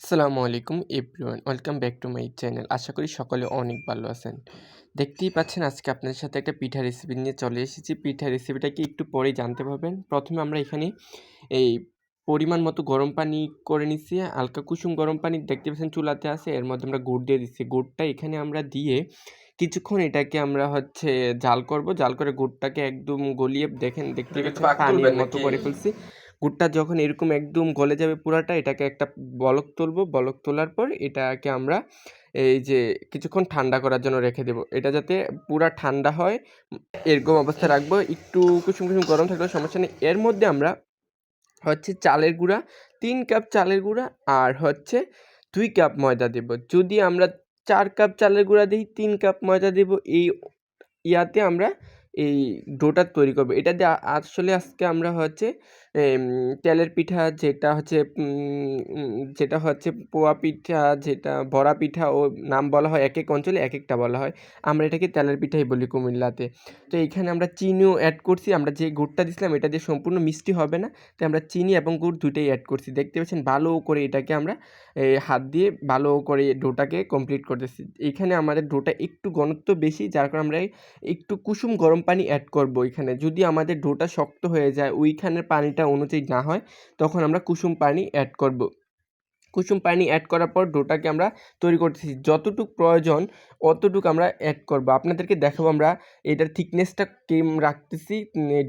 আসসালামু আলাইকুম everyone welcome back to my channel. আশা করি সকলে অনেক ভালো আছেন। দেখতেই পাচ্ছেন আজকে আপনাদের সাথে একটা পিঠা রেসিপি নিয়ে চলে এসেছি। পিঠা রেসিপিটা কি একটু পরেই জানতে পারবেন। প্রথমে আমরা এখানে এই পরিমাণ মতো গরম পানি করে নিচ্ছি। হালকা কুসুম গরম পানি দেখতে পাচ্ছেন চুলাতে আছে এর মধ্যে আমরা গুড় দিয়ে দিচ্ছি। গুড়টা এখানে আমরা দিয়ে কিছুক্ষণ এটাকে আমরা হচ্ছে জাল করব। জাল করে গুড়টাকে একদম গলিয়ে দেখেন দেখতে পাচ্ছেন পানির মতো করে ফেলছি। গুড়টা যখন এরকম একদম গলে যাবে পুরাটা, এটাকে একটা বলক তুলবো। বলক তোলার পর এটাকে আমরা এই যে কিছুক্ষণ ঠান্ডা করার জন্য রেখে দেবো। এটা যাতে পুরা ঠান্ডা হয়। এরকম অবস্থা রাখব। একটু কুসুম কুসুম গরম থাকলে সমস্যা নেই। এর মধ্যে আমরা হচ্ছে চালের গুঁড়া, তিন কাপ চালের গুঁড়া আর হচ্ছে দুই কাপ ময়দা দেব। যদি আমরা চার কাপ চালের গুঁড়া দিই, তিন কাপ ময়দা দেব। এই ইয়াতে আমরা এই ডোটা তৈরি করব। এটা দিয়ে আসলে আজকে আমরা হচ্ছে তেলের পিঠা যেটা হচ্ছে যেটা হচ্ছে পোয়া পিঠা, যেটা বড়া পিঠা ও নাম বলা হয় এক এক অঞ্চলে এক একটা বলা হয়। আমরা এটাকে তেলের পিঠাই বলি কুমিল্লাতে। তো এইখানে আমরা চিনিও অ্যাড করছি, আমরা যে গুড়টা দিছিলাম এটা দিয়ে সম্পূর্ণ মিষ্টি হবে না। তাই আমরা চিনি এবং গুড় দুটোই অ্যাড করছি। দেখতে পাচ্ছেন ভালো করে এটাকে আমরা হাত দিয়ে ভালো করে ডোটাকে কমপ্লিট করতেছি। এইখানে আমাদের ডোটা একটু ঘনত্ব বেশি, যার কারণে আমরা একটু কুসুম গরম পানি অ্যাড করব এখানে যদি আমাদের ডোটা শক্ত হয়ে যায়, ওইখানের পানিটা অনুযায়ী না হয় তখন আমরা কুসুম পানি অ্যাড করব। কুসুম পানি অ্যাড করার পর ডোটাকে আমরা তৈরি করতেছি। যতটুক প্রয়োজন অতটুকু আমরা অ্যাড করব। আপনাদেরকে দেখাবো আমরা এটার থিকনেসটা কেম রাখতেছি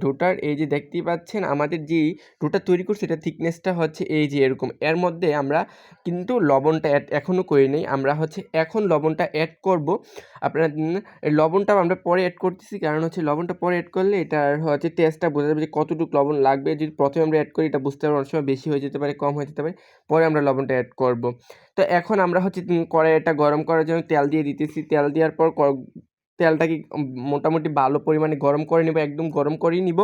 ডোটার। এই যে দেখতেই পাচ্ছেন, আমাদের যে ডোটা তৈরি করছি, এটা থিকনেসটা হচ্ছে এই যে এরকম। এর মধ্যে আমরা কিন্তু লবণটা অ্যাড এখনও করি নেই। আমরা হচ্ছে এখন লবণটা অ্যাড করব। আপনার লবণটা আমরা পরে অ্যাড করতেছি, কারণ হচ্ছে লবণটা পরে অ্যাড করলে এটার হচ্ছে টেস্টটা বোঝা যাবে যে কতটুকু লবণ লাগবে। যদি প্রথমে আমরা অ্যাড করি, এটা বুঝতে পারব, অনেক সময় বেশি হয়ে যেতে পারে, কম হয়ে যেতে পারে। পরে আমরা লবণটা অ্যাড করব। তো এখন আমরা হচ্ছে কড়াইটা গরম করার জন্য তেল দিয়ে দিতেছি। তেল দেওয়ার পর তেলটাকে মোটামুটি ভালো পরিমাণে গরম করে নেব, একদম গরম করেই নিব।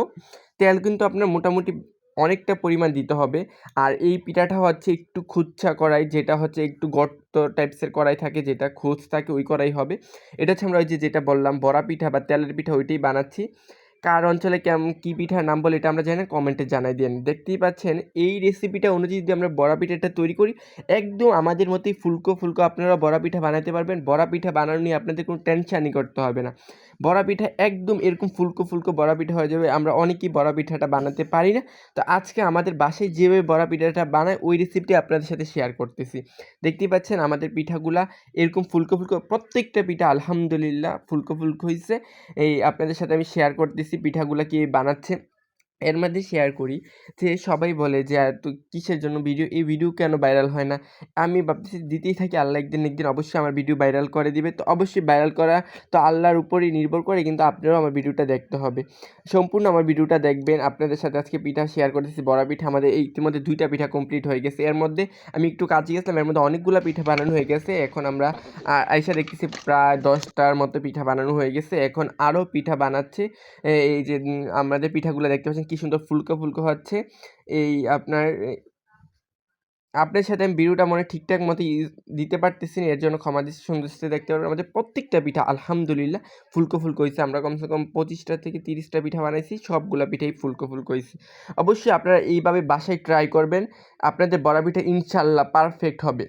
তেল কিন্তু আপনার মোটামুটি অনেকটা পরিমাণ দিতে হবে। আর এই পিঠাটা হচ্ছে একটু খুচ্ছা কড়াই, যেটা হচ্ছে একটু গর্ত টাইপসের কড়াই থাকে, যেটা খুচ থাকে, ওই কড়াই হবে। এটা হচ্ছে আমরা ওই যে যেটা বললাম, বড়া পিঠা বা তেলের পিঠা, ওইটাই বানাচ্ছি। কার অঞ্চলে কেমন কী পিঠার নাম বলে এটা আমরা জানি কমেন্টে জানাই দিন। দেখতেই পাচ্ছেন, এই রেসিপিটা অনুযায়ী যদি আমরা বড়া পিঠাটা তৈরি করি, একদম আমাদের মতোই ফুলকো ফুলকো আপনারা বড়া পিঠা বানাতে পারবেন। বড়া পিঠা বানানো নিয়ে আপনাদের কোনো টেনশানই করতে হবে না। বড়া পিঠা একদম এরকম ফুলকো ফুলকো বড়া পিঠা হয়ে যাবে, আমরা অনেকেই বড়া পিঠাটা বানাতে পারি না। তো আজকে আমাদের বাসায় যেভাবে বড়া পিঠাটা বানায়, ওই রেসিপিটি আপনাদের সাথে শেয়ার করতেছি। দেখতেই পাচ্ছেন আমাদের পিঠাগুলা এরকম ফুলকো ফুলকো, প্রত্যেকটা পিঠা আলহামদুলিল্লাহ ফুলকো ফুলকো হয়েছে এই আপনাদের সাথে আমি শেয়ার করতেছি। পিঠাগুলা কি বানাচ্ছে। এর মধ্যে শেয়ার করি। যে সবাই বলে যে, আর তো কিসের জন্য ভিডিও এই ভিডিও কেন ভাইরাল হয় না? আমি ভাবতেছি দিতেই থাকি, আল্লাহ একদিন একদিন অবশ্যই আমার ভিডিও ভাইরাল করে দিবে। তো অবশ্যই ভাইরাল করা তো আল্লাহর উপরেই নির্ভর করে, কিন্তু আপনারাও আমার ভিডিওটা দেখতে হবে। সম্পূর্ণ আমার ভিডিওটা দেখবেন। আপনাদের সাথে আজকে পিঠা শেয়ার করতেছি, বড়া পিঠা। আমাদের এই ইতিমধ্যে দুইটা পিঠা কমপ্লিট হয়ে গেছে। এর মধ্যে আমি একটু কাজে গেছিলাম, এর মধ্যে অনেকগুলো পিঠা বানানো হয়ে গেছে। এখন আমরা আইসা দেখতেছি প্রায় দশটার মতো পিঠা বানানো হয়ে গেছে। এখন আরও পিঠা বানাচ্ছে। এই যে আমাদের পিঠাগুলো দেখতে পাচ্ছেন কী সুন্দর ফুলকো ফুলকো হচ্ছে। এই আপনার আপনার সাথে আমি ভিডিওটা মনে ঠিকঠাক মতো দিতে পারতেছি না এর জন্য ক্ষমা দিচ্ছি, সুন্দর দেখতে পারবেন। আমাদের প্রত্যেকটা পিঠা, আলহামদুলিল্লাহ, ফুলকো ফুলকো হয়েছে আমরা কমসে কম পঁচিশটা থেকে তিরিশটা পিঠা বানাইছি, সবগুলা পিঠাই ফুলকো ফুলকো হয়েছে অবশ্যই আপনারা এইভাবে বাসায় ট্রাই করবেন। আপনাদের বড়া পিঠা ইনশাল্লাহ পারফেক্ট হবে।